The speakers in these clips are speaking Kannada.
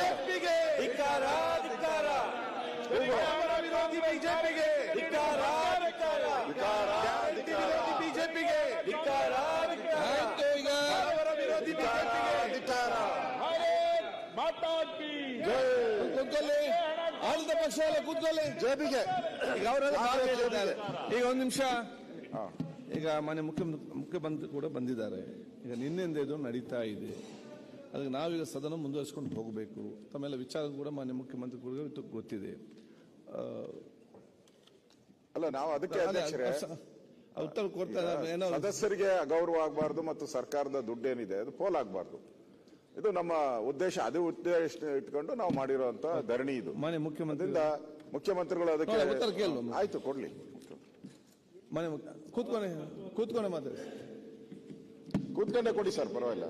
ಬಿಜೆಪಿಗೆ. ಧಿಕ್ಕಾರ ಧಿಕ್ಕಾರ. ವಿರೋಧಿ ಬಿಜೆಪಿಗೆ. ಧಿಕ್ಕಾರ ಧಿಕ್ಕಾರ ವಿರೋಧಿ ಬಿಜೆಪಿಗೆ. ಧಿಕ್ಕಾರ ಧಿಕ್ಕಾರ. ವಿರೋಧಿ ಬಿಜೆಪಿಗೆ. ಕೂತ್ಕೊಳ್ಳಿ. ಆಳಿದ ಪಕ್ಷ ಎಲ್ಲ ಕೂತ್ಕೊಳ್ಳಿ. ಜೆಪಿಗೆ ಈಗ ಅವರೆಲ್ಲ ಈಗ ಒಂದು ನಿಮಿಷ. ಈಗ ಮನೆ ಮುಖ್ಯ ಮುಖ್ಯಮಂತ್ರಿ ಕೂಡ ಬಂದಿದ್ದಾರೆ. ಈಗ ನಿನ್ನೆಂದ ಇದು ನಡೀತಾ ಇದೆ. ಅದಕ್ಕೆ ನಾವೀಗ ಸದನ ಮುಂದುವರಿಸ್ಕೊಂಡು ಹೋಗಬೇಕು. ತಮ್ಮೆಲ್ಲ ವಿಚಾರ ಕೂಡ ಮಾನ್ಯ ಮುಖ್ಯಮಂತ್ರಿಗಳಿಗೆ ಇದು ಗೊತ್ತಿದೆ. ಅಲ್ಲ ನಾವು ಅದಕ್ಕೆ ಉತ್ತರ ಕೊಡ್ತಾರೆ ಏನೋ ಸದಸ್ಯರಿಗೆ ಅಗೌರವ ಆಗಬಾರ್ದು ಮತ್ತು ಸರ್ಕಾರದ ದುಡ್ಡೇನಿದೆ ಅದು ಪೋಲ್ ಆಗಬಾರ್ದು. ಇದು ನಮ್ಮ ಉದ್ದೇಶ ಅದೇ ಉದ್ದೇಶ ಇಟ್ಕೊಂಡು ನಾವು ಮಾಡಿರುವಂತ ಧರಣಿ ಇದು. ಮಾನ್ಯ ಮುಖ್ಯಮಂತ್ರಿ ಮುಖ್ಯಮಂತ್ರಿಗಳು ಅದಕ್ಕೆ. ಆಯ್ತು ಕೊಡ್ಲಿ. ಮನೆ ಕೂತ್ಕೊಂಡೆ ಕೂತ್ಕೊಂಡೆ ಮಾತಾಡಿ. ಕೂತ್ಕೊಂಡೆ ಕೊಡಿ ಸರ್ ಪರವಾಗಿಲ್ಲ.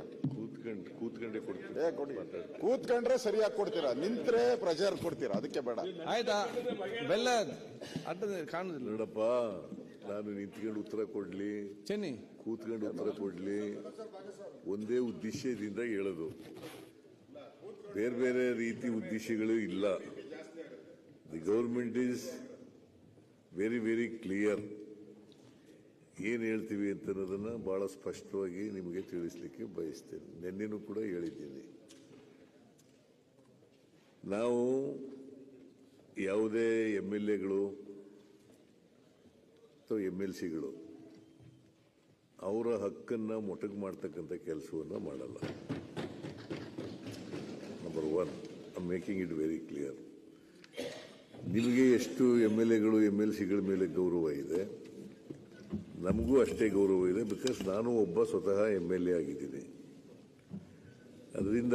ಕೂತ್ಕೊಂಡು ಕೂತ್ಕೊಂಡೇ ಕೊಡ್ತೀನಿ ಏ ಕೊಡಿ. ಕೂತ್ಕೊಂಡ್ರೆ ಸರಿಯಾಗಿ ಕೊಡ್ತೀರಾ? ನಿಂತ್ರೆ ಪ್ರೆಷರ್ ಕೊಡ್ತೀರಾ? ಅದಕ್ಕೆ ಬೇಡ. ಆಯ್ತಾ? ಬೆಲ್ಲ ಅಡ್ಡ ಕಾಣುದಿಲ್ಲ. ನೋಡಪ್ಪ ನಾನು ನಿಂತ್ಕೊಂಡು ಉತ್ತರ ಕೊಡ್ಲಿ. ಚೆನ್ನಿ. ಕೂತ್ಕೊಂಡು ಉತ್ತರ ಕೊಡ್ಲಿ. ಒಂದೇ ಉದ್ದೇಶದಿಂದ ಹೇಳೋದು. ಬೇರೆ ಬೇರೆ ರೀತಿ ಉದ್ದೇಶಗಳು ಇಲ್ಲ. The government is very very clear ಏನ್ ಹೇಳ್ತೀವಿ ಅಂತ ಅನ್ನೋದನ್ನು ಬಹಳ ಸ್ಪಷ್ಟವಾಗಿ ನಿಮಗೆ ತಿಳಿಸ್ಲಿಕ್ಕೆ ಬಯಸ್ತೇನೆ. ನಿನ್ನೆನೂ ಕೂಡ ಹೇಳಿದ್ದೀನಿ. ನಾವು ಯಾವುದೇ ಎಂ ಎಲ್ ಎಗಳು ಅಥವಾ ಎಂ ಎಲ್ ಸಿಗಳು ಅವರ ಹಕ್ಕನ್ನು ಮೊಟಕು ಮಾಡ್ತಕ್ಕಂಥ ಕೆಲಸವನ್ನು ಮಾಡಲ್ಲ. Number one I making it very clear ನಿಮಗೆ ಎಷ್ಟು ಎಂ ಎಲ್ ಎಗಳು, ಎಂ ಎಲ್ ಸಿಗಳ ಮೇಲೆ ಗೌರವ ಇದೆ ನಮಗೂ ಅಷ್ಟೇ ಗೌರವ ಇದೆ ಬಿಕಾಸ್ ನಾನು ಒಬ್ಬ ಸ್ವತಃ ಎಂ ಎಲ್ ಎ ಆಗಿದ್ದೀನಿ. ಅದರಿಂದ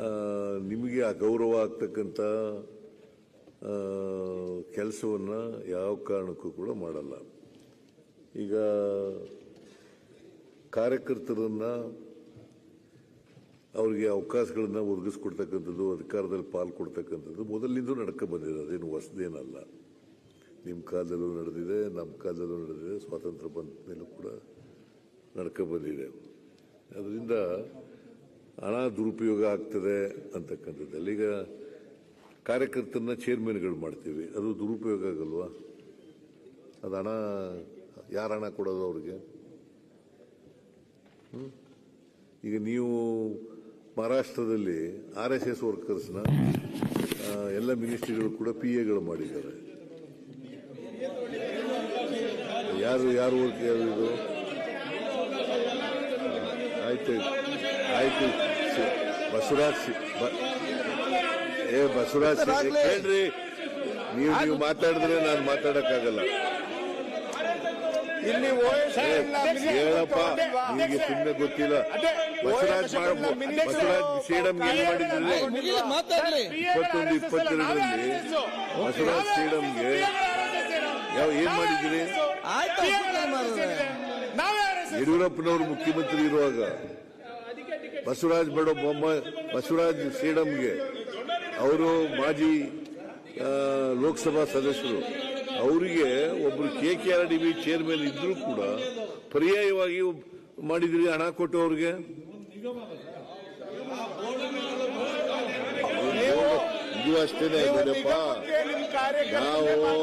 ಆ, ನಿಮಗೆ ಅಗೌರವ ಆಗ್ತಕ್ಕಂಥ ಕೆಲಸವನ್ನು ಯಾವ ಕಾರಣಕ್ಕೂ ಕೂಡ ಮಾಡಲ್ಲ. ಈಗ ಕಾರ್ಯಕರ್ತರನ್ನು ಅವರಿಗೆ ಅವಕಾಶಗಳನ್ನು ಒದಗಿಸ್ಕೊಡ್ತಕ್ಕಂಥದ್ದು ಅಧಿಕಾರದಲ್ಲಿ ಪಾಲ್ಕೊಡ್ತಕ್ಕಂಥದ್ದು ಮೊದಲಿನಿಂದ ನಡ್ಕೊ ಬಂದಿದೆ ಅದೇನು ಹೊಸದೇನಲ್ಲ. ನಿಮ್ಮ ಕಾಲದಲ್ಲೂ ನಡೆದಿದೆ ನಮ್ಮ ಕಾಲದಲ್ಲೂ ನಡೆದಿದೆ, ಸ್ವಾತಂತ್ರ್ಯ ಬಂದ ಮೇಲೂ ಕೂಡ ನಡ್ಕ ಬಂದಿದೆ. ಅದರಿಂದ ಹಣ ದುರುಪಯೋಗ ಆಗ್ತದೆ ಅಂತಕ್ಕಂಥದ್ದಲ್ಲಿ. ಈಗ ಕಾರ್ಯಕರ್ತರನ್ನ ಚೇರ್ಮನ್ಗಳು ಮಾಡ್ತೀವಿ. ಅದು ದುರುಪಯೋಗ ಆಗಲ್ವಾ? ಅದು ಹಣ, ಯಾರು ಹಣ ಕೊಡೋದು ಅವ್ರಿಗೆ? ಈಗ ನೀವು ಮಹಾರಾಷ್ಟ್ರದಲ್ಲಿ ಆರ್ ಎಸ್ ಎಸ್ ವರ್ಕರ್ಸ್ನ ಎಲ್ಲ ಮಿನಿಸ್ಟ್ರಿಗಳು ಕೂಡ ಪಿ ಎಗಳು ಮಾಡಿದ್ದಾರೆ. ಯಾರು ಯಾರು ವರ್ಕ್ ಯಾರು ಇದು ಆಯ್ತು ಆಯ್ತು ಬಸವರಾಜ್ ಸಿ- ಬ- ಏ ಬಸವರಾಜ್ ಹೇಳ್ರಿ ನೀವು ನೀವು ಮಾತಾಡಿದ್ರೆ ನಾನು ಮಾತಾಡಕ್ಕಾಗಲ್ಲ ಇಲ್ಲಿ ಹೇಳಪ್ಪ ನಿಮಗೆ ಸುಮ್ಮನೆ ಗೊತ್ತಿಲ್ಲ ಬಸವರಾಜ್ ಬಸವರಾಜ್ ಸೇಡಮ್ ಏನ್ ಮಾಡಿದ್ರೆ ಇಪ್ಪತ್ತೊಂದು ಇಪ್ಪತ್ತೆರಡರಲ್ಲಿ ಬಸವರಾಜ್ ಸೇಡಮ್ಗೆ ಯಾವ ಏನ್ ಮಾಡಿದ್ರಿ. ಯಡಿಯೂರಪ್ಪನವರು ಮುಖ್ಯಮಂತ್ರಿ ಇರುವಾಗ ಬಸವರಾಜ್ ಬಡ ಬೊಮ್ಮ ಬಸವರಾಜ್ ಸೇಡಂಗೆ ಅವರು ಮಾಜಿ ಲೋಕಸಭಾ ಸದಸ್ಯರು ಅವರಿಗೆ ಒಬ್ರು K K R D B chairman ಇದ್ರೂ ಕೂಡ ಪರ್ಯಾಯವಾಗಿ ಮಾಡಿದ್ರಿ ಹಣ ಕೊಟ್ಟು ಅವ್ರಿಗೆ ಇದು ಅಷ್ಟೇನೆ ನಾವು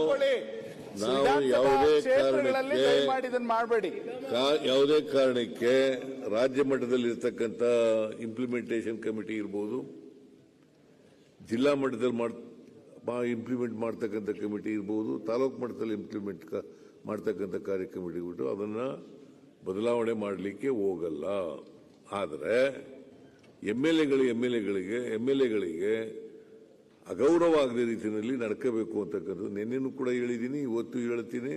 ಯಾವುದೇ ಕಾರಣಕ್ಕೆ ಇದನ್ನ ಮಾಡಬೇಡಿ. ಯಾವುದೇ ಕಾರಣಕ್ಕೆ ರಾಜ್ಯ ಮಟ್ಟದಲ್ಲಿ ಇರ್ತಕ್ಕಂಥ ಇಂಪ್ಲಿಮೆಂಟೇಷನ್ ಕಮಿಟಿ ಇರ್ಬೋದು ಜಿಲ್ಲಾ ಮಟ್ಟದಲ್ಲಿ ಇಂಪ್ಲಿಮೆಂಟ್ ಮಾಡ್ತಕ್ಕಂಥ ಕಮಿಟಿ ಇರ್ಬೋದು ತಾಲೂಕು ಮಟ್ಟದಲ್ಲಿ ಇಂಪ್ಲಿಮೆಂಟ್ ಮಾಡ್ತಕ್ಕಂಥ ಕಾರ್ಯ ಕಮಿಟಿ ಬಿಟ್ಟು ಅದನ್ನ ಬದಲಾವಣೆ ಮಾಡಲಿಕ್ಕೆ ಹೋಗಲ್ಲ. ಆದರೆ ಎಂ ಎಲ್ ಎಗಳು ಎಂ ಎಲ್ ಎಗಳಿಗೆ ಎಂ ಎಲ್ ಎಗಳಿಗೆ ಅಗೌರವ ಆಗದ ರೀತಿಯಲ್ಲಿ ನಡ್ಕೋಬೇಕು ಅಂತಕ್ಕಂಥದ್ದು. ನಿನ್ನೆನೂ ಕೂಡ ಹೇಳಿದ್ದೀನಿ, ಇವತ್ತು ಹೇಳ್ತೀನಿ.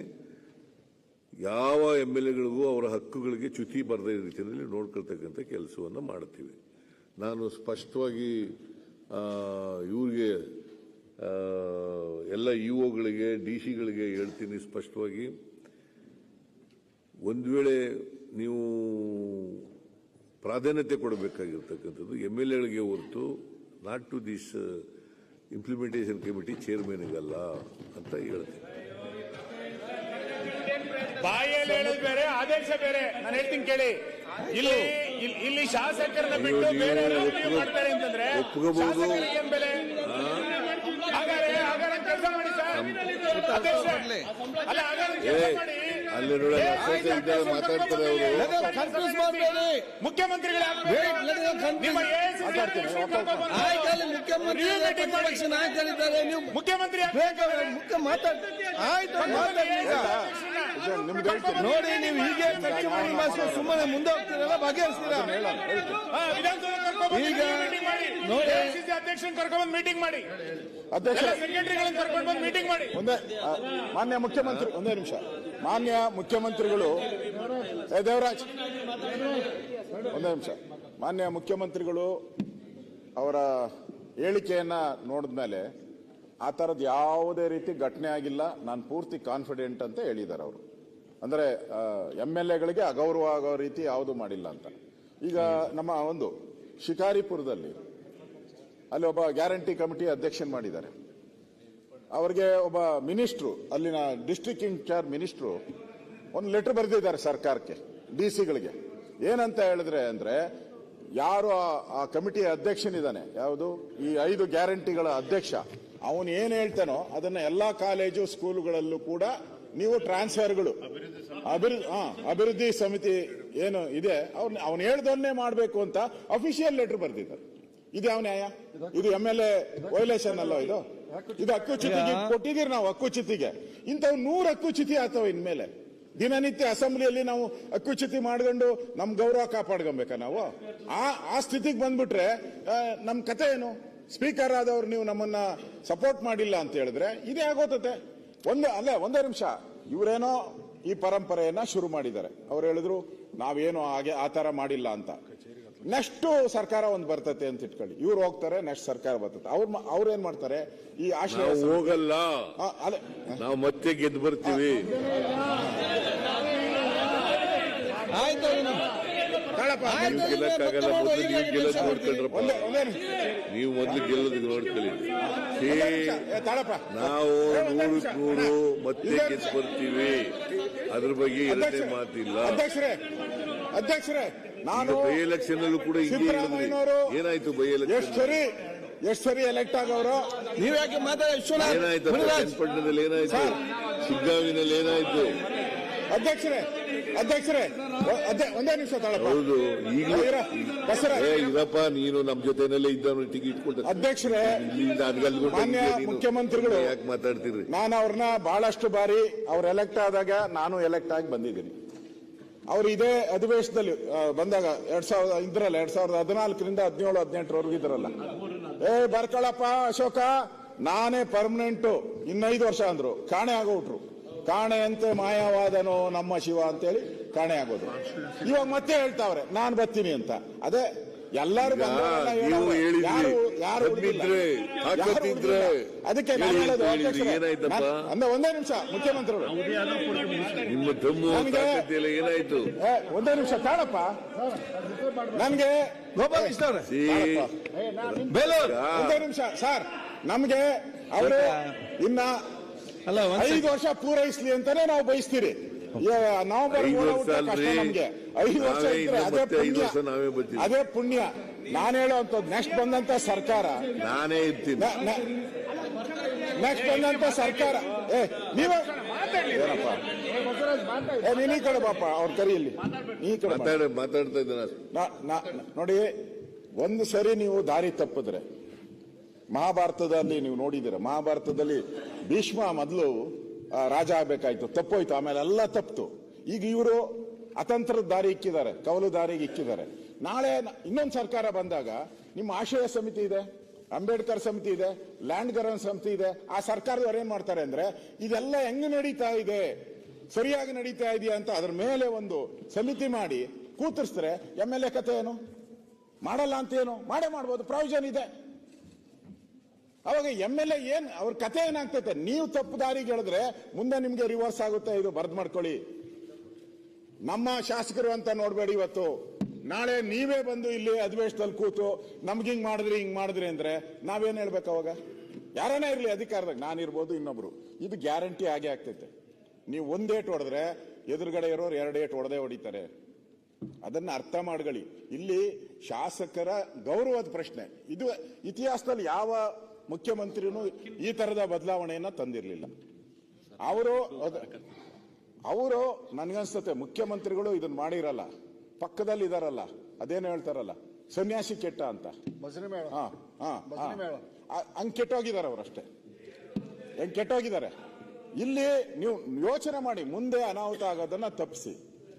ಯಾವ ಎಂ ಎಲ್ ಎಗಳಿಗೂ ಅವರ ಹಕ್ಕುಗಳಿಗೆ ಚ್ಯುತಿ ಬರದ ರೀತಿಯಲ್ಲಿ ನೋಡ್ಕೊಳ್ತಕ್ಕಂಥ ಕೆಲಸವನ್ನು ಮಾಡ್ತೀವಿ. ನಾನು ಸ್ಪಷ್ಟವಾಗಿ ಇವ್ರಿಗೆ ಎಲ್ಲ ಒಗಳಿಗೆ, ಡಿ ಸಿಗಳಿಗೆ ಹೇಳ್ತೀನಿ ಸ್ಪಷ್ಟವಾಗಿ. ಒಂದು ವೇಳೆ ನೀವು ಪ್ರಾಧಾನ್ಯತೆ ಕೊಡಬೇಕಾಗಿರ್ತಕ್ಕಂಥದ್ದು ಎಂ ಎಲ್ ಎಗಳಿಗೆ ಹೊರತು not to this implementation committee ಚೇರ್ಮನ್ಗಲ್ಲ ಅಂತ ಹೇಳ್ತೀನಿ. ಬಾಯಲ್ಲಿ ಹೇಳೋದು ಬೇರೆ ಆದೇಶ ಬೇರೆ. ನಾನು ಹೇಳ್ತೀನಿ ಕೇಳಿ. ಇಲ್ಲಿ ಇಲ್ಲಿ- ಶಾಸಕರನ್ನ ಬಿಟ್ಟು ಬೇರೆ ನೀವು ಮಾಡ್ತಾರೆ ಅಂತಂದ್ರೆ ಒಪ್ಕೋಬಹುದು. ಹಾಗಾದ್ರೆ ಹಾಗಾದ್ರೆ ಕೆಲಸ ಮಾಡಿ ಸರ್. ಅಲ್ಲ ಹಾಗಾದ್ರೆ ಏ ಕೆಲಸ ಮಾಡಿ ಅಲ್ಲಿ ನೋಡಿ ಏ, ಮಾತಾಡ್ತಾರೆ ಅವರು. ಕನ್ಫ್ಯೂಸ್ ಮಾಡಬೇಡಿ. ಮುಖ್ಯಮಂತ್ರಿಗಳ ಮುಖ್ಯಮಂತ್ರಿ ನೀವು ಮುಖ್ಯಮಂತ್ರಿ ಬೇಗ ಮುಖ್ಯ ಮಾತಾಡ್ ಆಯ್ತು ನೋಡಿ ನೀವು ಹೀಗೆ ಚರ್ಚೆ ಮಾಡಿ ಸುಮ್ಮನೆ ಮುಂದೆ ಹೋಗ್ತೀರಲ್ಲ ಬಗೆಹರಿಸ್ತೀರಾ ಈಗ ನೋಡಿ. ಕರ್ಕೊಂಡು ಕರ್ಕೊಂಡ್ಬಂದು ಮೀಟಿಂಗ್ ಮಾಡಿ. ಅಧ್ಯಕ್ಷ ಸೆಕ್ರೆಟರಿಗಳನ್ನ ಕರ್ಕೊಂಡು ಬಂದು ಮೀಟಿಂಗ್ ಮಾಡಿ. ಒಂದೇ ಆ, ಮಾನ್ಯ ಮುಖ್ಯಮಂತ್ರಿ ಒಂದೇ ನಿಮಿಷ. ಮಾನ್ಯ ಮುಖ್ಯಮಂತ್ರಿಗಳು ಏ ದೇವರಾಜ್. ಒಂದೇ ನಿಮಿಷ. ಮಾನ್ಯ ಮುಖ್ಯಮಂತ್ರಿಗಳು ಅವರ ಹೇಳಿಕೆಯನ್ನ ನೋಡಿದ್ಮೇಲೆ ಆ ಥರದ್ದು ಯಾವುದೇ ರೀತಿ ಘಟನೆ ಆಗಿಲ್ಲ ನಾನು ಪೂರ್ತಿ ಕಾನ್ಫಿಡೆಂಟ್ ಅಂತ ಹೇಳಿದ್ದಾರೆ ಅವರು. ಅಂದರೆ ಎಂ ಎಲ್ ಎಗಳಿಗೆ ಅಗೌರವ ಆಗೋ ರೀತಿ ಯಾವುದು ಮಾಡಿಲ್ಲ ಅಂತ. ಈಗ ನಮ್ಮ ಒಂದು ಶಿಕಾರಿಪುರದಲ್ಲಿ ಅಲ್ಲಿ ಒಬ್ಬ ಗ್ಯಾರಂಟಿ ಕಮಿಟಿ ಅಧ್ಯಕ್ಷನ್ ಮಾಡಿದ್ದಾರೆ. ಅವರಿಗೆ ಒಬ್ಬ ಮಿನಿಸ್ಟ್ರು ಅಲ್ಲಿನ ಡಿಸ್ಟ್ರಿಕ್ಟ್ ಇನ್ಚಾರ್ಜ್ ಮಿನಿಸ್ಟ್ರು ಒಂದು ಲೆಟರ್ ಬರೆದಿದ್ದಾರೆ ಸರ್ಕಾರಕ್ಕೆ ಡಿ ಸಿಗಳಿಗೆ ಏನಂತ ಹೇಳಿದ್ರೆ ಅಂದ್ರೆ ಯಾರು ಆ- ಕಮಿಟಿಯ ಅಧ್ಯಕ್ಷನಿದ್ದಾನೆ? ಯಾವುದು? ಈ ಐದು ಗ್ಯಾರಂಟಿಗಳ ಅಧ್ಯಕ್ಷ. ಅವನು ಏನ್ ಹೇಳ್ತಾನೋ ಅದನ್ನ ಎಲ್ಲಾ ಕಾಲೇಜು ಸ್ಕೂಲುಗಳಲ್ಲೂ ಕೂಡ ನೀವು ಟ್ರಾನ್ಸ್ಫರ್ಗಳು. ಅಭಿವೃದ್ಧಿ ಸಮಿತಿ. ಏನು ಇದೆ ಅವ್ನ ಅವನು ಹೇಳ್ದೊನ್ನೇ ಮಾಡಬೇಕು ಅಂತ ಅಫಿಷಿಯಲ್ ಲೆಟರ್ ಬರೆದಿದ್ದಾರೆ. ಇದು ಯಾವ ನ್ಯಾಯ? ಇದು ಎಂ ಎಲ್ ಎ ವೈಲೇಷನ್ ಅಲ್ಲ ಇದು? ಇದು ಹಕ್ಕುಚ್ಯುತಿಗೆ ಕೊಟ್ಟಿದ್ದೀರಿ ನಾವು ಹಕ್ಕುಚ್ಯುತಿಗೆ ಇಂಥವು ನೂರು ಹಕ್ಕುಚ್ಯುತಿ ಆಗ್ತವೆ ಇನ್ಮೇಲೆ. ದಿನನಿತ್ಯ ಅಸೆಂಬ್ಲಿಯಲ್ಲಿ ನಾವು ಹಕ್ಕುಚ್ಯುತಿ ಮಾಡ್ಕೊಂಡು ನಮ್ ಗೌರವ ಕಾಪಾಡ್ಕೊಬೇಕಾ ನಾವು? ಆ ಆ ಸ್ಥಿತಿಗೆ ಬಂದ್ಬಿಟ್ರೆ ನಮ್ಮ ನಮ್ ಕತೆ ಏನು? ಸ್ಪೀಕರ್ ಆದವ್ರು ನೀವು ನಮ್ಮನ್ನ ಸಪೋರ್ಟ್ ಮಾಡಿಲ್ಲ ಅಂತ ಹೇಳಿದ್ರೆ ಇದೇ ಆಗೋತತೆ. ಒಂದು ಅಲ್ಲೇ ಒಂದೇ ನಿಮಿಷ. ಇವರೇನೋ ಈ ಪರಂಪರೆಯನ್ನ ಶುರು ಮಾಡಿದ್ದಾರೆ. ಅವ್ರು ಹೇಳಿದ್ರು ನಾವೇನೋ ಹಾಗೆ ಆ ತರ ಮಾಡಿಲ್ಲ ಅಂತ. ನೆಕ್ಸ್ಟ್ ಸರ್ಕಾರ ಒಂದು ಬರ್ತತೆ ಅಂತ ಇಟ್ಕೊಳ್ಳಿ. ಇವ್ರು ಹೋಗ್ತಾರೆ ನೆಕ್ಸ್ಟ್ ಸರ್ಕಾರ ಬರ್ತದೆ ಅವ್ರ ಅವ್ರು ಏನ್ ಮಾಡ್ತಾರೆ? ಈ ಆಶ್ರಯ ಹೋಗಲ್ಲ. ಆ, ಅದೇ. ನಾವು ಮತ್ತೆ ಗೆದ್ದು ಬರ್ತೀವಿ. ನೀವು ಮೊದಲು ಗೆಲ್ಲೋದು ನೋಡ್ಕೊಳ್ಳಿ. ಏ, ಏ, ತಾಳಪ್ಪ. ನಾವು ನೂರಕ್ಕೆ ನೂರು ಮತ್ತೆ ಗೆದ್ದು ಬರ್ತೀವಿ. ಅದ್ರ ಬಗ್ಗೆ ಎರಡನೇ ಮಾತಿಲ್ಲ. ಅಧ್ಯಕ್ಷರೇ ಅಧ್ಯಕ್ಷರೇ. ನಾನು ಬೈ ಎಲೆಕ್ಷನ್ ಅಲ್ಲೂ ಕೂಡ ಏನಾಯ್ತು ಬೈ ಎಷ್ಟು ಎಲೆಕ್ಷನ್ ಸರಿ ಎಷ್ಟು ಸರಿ ಎಲೆಕ್ಟ್ ಆಗವರು ನೀವ್ ಯಾಕೆ ಮಾತಾಡಿ ಏನಾಯ್ತಪ್ಪ ಚನ್ನಪಟ್ಟಣದಲ್ಲಿ ಏನಾಯ್ತು? ಶಿಗ್ಗಾವಿನಲ್ಲಿ ಏನಾಯ್ತು? ಅಧ್ಯಕ್ಷರೇ ಅಧ್ಯಕ್ಷರೇ ಒಂದೇ ನಿಮಿಷ ತಾಳಪ್ಪ. ಹೌದು ಇರಪ್ಪ ನೀನು ನಮ್ ಜೊತೆನಲ್ಲೇ ಇದ್ದವನು ಟಿಕೆಟ್ ಕೊಟ್ಟ ಅಧ್ಯಕ್ಷರೇ ಮಾನ್ಯ ಮುಖ್ಯಮಂತ್ರಿಗಳು ಯಾಕೆ ಮಾತಾಡ್ತೀರಿ ನಾನು ಅವ್ರನ್ನ ಬಹಳಷ್ಟು ಬಾರಿ ಅವ್ರು ಎಲೆಕ್ಟ್ ಆದಾಗ ನಾನು ಎಲೆಕ್ಟ್ ಆಗಿ ಬಂದಿದ್ದೀನಿ. ಅವ್ರು ಇದೇ ಅಧಿವೇಶನದಲ್ಲಿ ಬಂದಾಗ ಎರಡ್ ಸಾವಿರದ ಇದ್ರಲ್ಲ ಎರಡ್ ಸಾವಿರದ ಹದಿನಾಲ್ಕರಿಂದ ಹದಿನೇಳು, ಹದಿನೆಂಟರವರೆಗೂ ಇದ್ರಲ್ಲ ಏ, ಬರ್ಕಳಪ್ಪ, ಅಶೋಕ, ನಾನೇ ಪರ್ಮನೆಂಟು ಇನ್ನೈದು ವರ್ಷ ಅಂದ್ರು. ಕಾಣೆ ಆಗೋಟ್ರು. ಕಾಣೆ ಅಂತೆ ಮಾಯವಾದನೋ ನಮ್ಮ ಶಿವ ಅಂತೇಳಿ ಕಾಣೆ ಆಗೋದು ಇವಾಗ ಮತ್ತೆ ಹೇಳ್ತಾವ್ರೆ, ನಾನ್ ಬರ್ತೀನಿ ಅಂತ. ಅದೇ ಎಲ್ಲರೂ ನೀವು. ಹೇಳಿದ್ರಿ, ತಾಕತ್ತಿದ್ರೆ, ಅದಕ್ಕೆ ನಾನು ಹೇಳೋದು ಏನಾಯ್ತಪ್ಪ? ಅಂದ ಒಂದೇ ನಿಮಿಷ ಮುಖ್ಯಮಂತ್ರಿಗಳು. ನಿಮ್ಮ ತಮ್ಮ ತಾಕತ್ತಿಲ್ಲ ಏನಾಯ್ತು? ಏ, ಒಂದೇ ನಿಮಿಷ ತಾಳಪ್ಪ ನನ್ಗೆ ಗೋಪಾಲಕೃಷ್ಣ ಅವರೇ. ಬೇಲೂರ್. ಒಂದೇ ನಿಮಿಷ ಸರ್ ನಮ್ಗೆ ಅವರು ಇನ್ನ ಐದು ವರ್ಷ ಪೂರೈಸ್ಲಿ ಅಂತಾನೆ ನಾವು ಬಯಸ್ತೀರಿ. ನವೆಂಬರ್ ನಮ್ಗೆ. ಐದು ವರ್ಷ ನಾವೇ ಇದ್ರೆ ಅದೇ ಪುಣ್ಯ. ಅದೇ ಪುಣ್ಯ. ನಾನು ಹೇಳೋಂಥದ್ದು ನೆಕ್ಸ್ಟ್ ಬಂದಂತ ಸರ್ಕಾರ. ನಾನೇ ಇರ್ತೀನಿ. ನೆಕ್ಸ್ಟ್ ಬಂದಂತ ಸರ್ಕಾರ. ಏ ನೀವ ನೀನ್ ಈ ಕಡೆ ಬಾಪ ಅವ್ರ ಕರಿಯಲ್ಲಿ. ಈ ಕಡೆ ಮಾತಾಡ್ತಾ ಇದ್ದೀರಾ ನೋಡಿ ಒಂದು ಸರಿ ನೀವು ದಾರಿ ತಪ್ಪಿದ್ರೆ ಮಹಾಭಾರತದಲ್ಲಿ ನೀವು ನೋಡಿದಿರ ಮಹಾಭಾರತದಲ್ಲಿ ಭೀಷ್ಮ ಮೊದಲು ರಾಜ ಆಗ್ಬೇಕಾಯ್ತು. ತಪ್ಪೋಯ್ತು. ಆಮೇಲೆ ಎಲ್ಲ ತಪ್ಪಿತು ಈಗ ಇವರು ಅತಂತ್ರದ ದಾರಿ ಇಕ್ಕಿದ್ದಾರೆ. ಕವಲು ದಾರಿಗೆ ಇಕ್ಕಿದ್ದಾರೆ. ನಾಳೆ ಇನ್ನೊಂದು ಸರ್ಕಾರ ಬಂದಾಗ ನಿಮ್ಮ ಆಶಯ ಸಮಿತಿ ಇದೆ, ಅಂಬೇಡ್ಕರ್ ಸಮಿತಿ ಇದೆ, ಲ್ಯಾಂಡ್ ಗರನ್ ಸಮಿತಿ ಇದೆ. ಆ ಸರ್ಕಾರದವ್ರು ಏನ್ ಮಾಡ್ತಾರೆ ಅಂದ್ರೆ, ಇದೆಲ್ಲ ಹೆಂಗ್ ನಡೀತಾ ಇದೆ? ಸರಿಯಾಗಿ ನಡೀತಾ ಇದೆಯಾ ಅಂತ ಅದ್ರ ಮೇಲೆ ಒಂದು ಸಮಿತಿ ಮಾಡಿ ಕೂತರಿಸಿದ್ರೆ ಎಂ ಎಲ್ ಎ ಕತೆ ಏನು? ಮಾಡಲ್ಲ ಅಂತ ಏನು? ಮಾಡೇ ಮಾಡ್ಬೋದು. ಪ್ರಾವಿಷನ್ ಇದೆ. ಅವಾಗ ಎಂ ಎಲ್ ಎ ಏನ್, ಅವ್ರ ಕತೆ ಏನಾಗ್ತೈತೆ? ನೀವು ತಪ್ಪು ದಾರಿಗೆ ಹೇಳಿದ್ರೆ ಮುಂದೆ ನಿಮ್ಗೆ ರಿವರ್ಸ್ ಆಗುತ್ತೆ, ಇದು ಬರ್ದ್ ಮಾಡ್ಕೊಳ್ಳಿ. ನಮ್ಮ ಶಾಸಕರು ಅಂತ ನೋಡ್ಬೇಡಿ ಇವತ್ತು. ನಾಳೆ ನೀವೇ ಬಂದು ಇಲ್ಲಿ ಅಧಿವೇಶನದಲ್ಲಿ ಕೂತು ನಮ್ಗೆ ಹಿಂಗ್ ಮಾಡಿದ್ರಿ ಹಿಂಗ್ ಮಾಡಿದ್ರಿ ಅಂದ್ರೆ ನಾವೇನ್ ಹೇಳ್ಬೇಕು ಅವಾಗ? ಯಾರನೇ ಇರ್ಲಿ ಅಧಿಕಾರದಾಗ? ನಾನಿರ್ಬೋದು ಇನ್ನೊಬ್ರು. ಇದು ಗ್ಯಾರಂಟಿ ಆಗೇ ಆಗ್ತೈತೆ. ನೀವು ಒಂದೇಟ್ ಹೊಡೆದ್ರೆ ಎದುರುಗಡೆ ಇರೋರು ಎರಡು ಏಟ್ ಹೊಡೆದೇ ಹೊಡಿತಾರೆ. ಅದನ್ನ ಅರ್ಥ ಮಾಡ್ಕೊಳ್ಳಿ. ಇಲ್ಲಿ ಶಾಸಕರ ಗೌರವದ ಪ್ರಶ್ನೆ. ಇದು ಇತಿಹಾಸದಲ್ಲಿ ಯಾವ ಮುಖ್ಯಮಂತ್ರಿನೂ ಈ ತರದ ಬದಲಾವಣೆಯನ್ನ ತಂದಿರಲಿಲ್ಲ. ಅವರು ಅವರು ನನ್ಗನ್ಸುತ್ತೆ ಮುಖ್ಯಮಂತ್ರಿಗಳು ಇದನ್ನ ಮಾಡಿರಲ್ಲ ಪಕ್ಕದಲ್ಲಿ ಇದಾರಲ್ಲ ಅದೇನು ಹೇಳ್ತಾರಲ್ಲ ಸನ್ಯಾಸಿ ಕೆಟ್ಟ ಅಂತ. ಹಂಗ್ ಕೆಟ್ಟೋಗಿದ್ದಾರೆ ಅವರಷ್ಟೇ ಹೆಂಗ್ ಕೆಟ್ಟೋಗಿದ್ದಾರೆ ಇಲ್ಲಿ ನೀವು ಯೋಚನೆ ಮಾಡಿ ಮುಂದೆ ಅನಾಹುತ ಆಗೋದನ್ನ ತಪ್ಪಿಸಿ.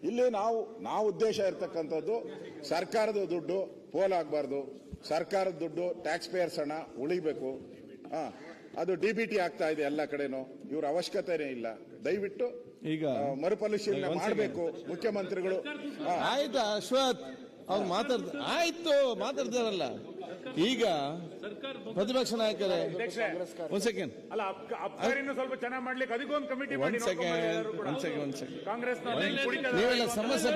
ಇಲ್ಲಿ ನಾವು ನಾವು ಉದ್ದೇಶ ಇರತಕ್ಕಂಥದ್ದು ಸರ್ಕಾರದ ದುಡ್ಡು ಪೋಲಾಗಬಾರ್ದು ಸರ್ಕಾರದ ದುಡ್ಡು ಟ್ಯಾಕ್ಸ್ ಪೇಯರ್ಸ್ ಹಣ ಉಳಿಬೇಕು. ಹಾ ಅದು ಡಿ ಬಿ ಟಿ ಆಗ್ತಾ ಇದೆ ಎಲ್ಲ ಕಡೆನೂ. ಇವ್ರ ಅವಶ್ಯಕತೆನೇ ಇಲ್ಲ. ದಯವಿಟ್ಟು ಈಗ ಮರುಪರಿಶೀಲನೆ ಮಾಡಬೇಕು ಮುಖ್ಯಮಂತ್ರಿಗಳು. ಹಾ. ಆಯ್ತಾ ಅಶ್ವಥ್? ಅವ್ರು ಮಾತಾಡ್ತ ಆಯ್ತು ಮಾತಾಡ್ತಾರಲ್ಲ ಈಗ ಪ್ರತಿಪಕ್ಷ ನಾಯಕರೇ ಒಂದ್ ಸೆಕೆಂಡ್ ಅಲ್ಲ ಅಬ್- ಅಬ್ಕಾರಿನೂ ಸ್ವಲ್ಪ ಚೆನ್ನಾಗಿ ಮಾಡ್ಲಿಕ್ಕೆ ಅದಕ್ಕೊಂದು ಕಮಿಟಿ ಮಾಡಿ ಒಂದ್ ಸೆಕೆಂಡ್ ಒಂದ್ ಸೆಕೆಂಡ್ ಒಂದ್ ಸೆಕೆಂಡ್ ಕಾಂಗ್ರೆಸ್ನ ನೀವೆಲ್ಲ ಸಮಸ್ಯೆ